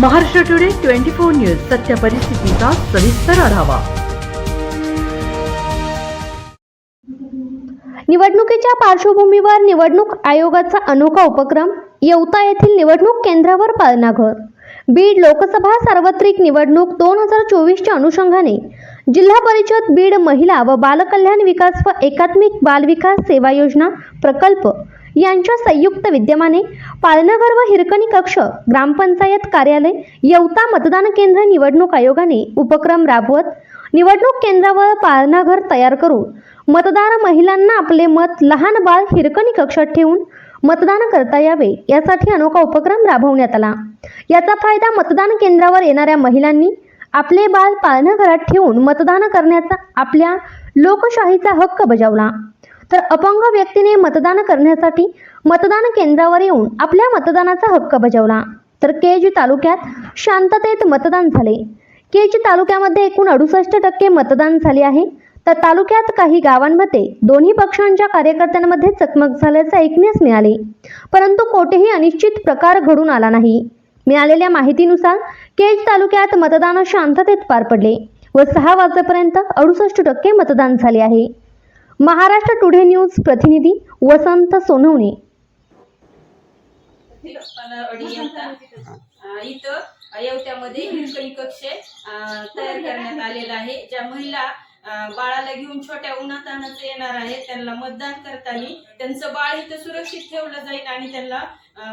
Maharashtra today twenty four news सत्य परिस्थितीचा सविस्तर आढावा. निवडणुकीच्या पार्श्वभूमीवर निवडणूक आयोगाचा अनोखा उपक्रम येवता येथील निवडणूक केंद्रावर पाळणाघर बीड लोकसभा सार्वत्रिक निवडणूक दोन हजार चोवीसच्या अनुषंगाने जिल्हा परिषद बीड महिला व बालकल्याण विकास व एकात्मिक बाल विकास सेवा योजना प्रकल्प यांच्या संयुक्त विद्यमाने पालनगर व हिरकणी कक्ष ग्रामपंचायत कार्यालय येवता मतदान केंद्र निवडणूक आयोगाने उपक्रम राबवत निवडणूक केंद्रावर पालनाघर तयार करून मतदार महिलांना आपले मत लहान बाळ हिरकणी कक्षात ठेवून मतदान करता यावे यासाठी अनोखा उपक्रम राबवण्यात आला. याचा फायदा मतदान केंद्रावर येणाऱ्या महिलांनी आपले बाल पालनाघरात ठेवून मतदान करण्याचा आपल्या लोकशाहीचा हक्क बजावला. तर अपंग व्यक्तीने मतदान करण्यासाठी मतदान केंद्रावर येऊन आपल्या मतदानाचा हक्क बजावला. तर केज तालुक्यात शांततेत मतदान झाले. केज तालुक्यामध्ये एकूण अडुसष्ट टक्के मतदान झाले आहे. तर तालुक्यात काही गावांमध्ये दोन्ही पक्षांच्या कार्यकर्त्यांमध्ये चकमक झाल्याचे ऐकण्यास मिळाले. परंतु कोठेही अनिश्चित प्रकार घडून आला नाही. मिळालेल्या माहितीनुसार केज तालुक्यात मतदान शांततेत पार पडले व सहा वाजेपर्यंत अडुसष्ट टक्के मतदान झाले आहे. महाराष्ट्र टुडे न्यूज प्रतिनिधी वसंत सोनवणे. इथं अयोध्यामध्ये हिरकणी कक्ष तयार करण्यात आलेला आहे ज्या महिला बाळाला घेऊन छोट्या उन्हातानाच येणार आहे. त्यांना मतदान करताना त्यांचं बाळ इथं सुरक्षित ठेवलं जाईल आणि त्यांना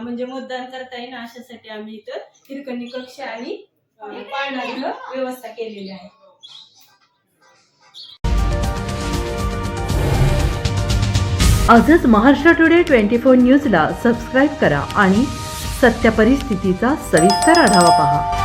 म्हणजे मतदान करता येईल अशासाठी आम्ही इथं हिरकणी कक्ष आणि पाळणारी व्यवस्था केलेली आहे. आजच महाराष्ट्र टुडे ट्वेंटी फोर न्यूजला सबस्क्राईब करा आणि सत्य परिस्थितीचा सविस्तर आढावा पहा.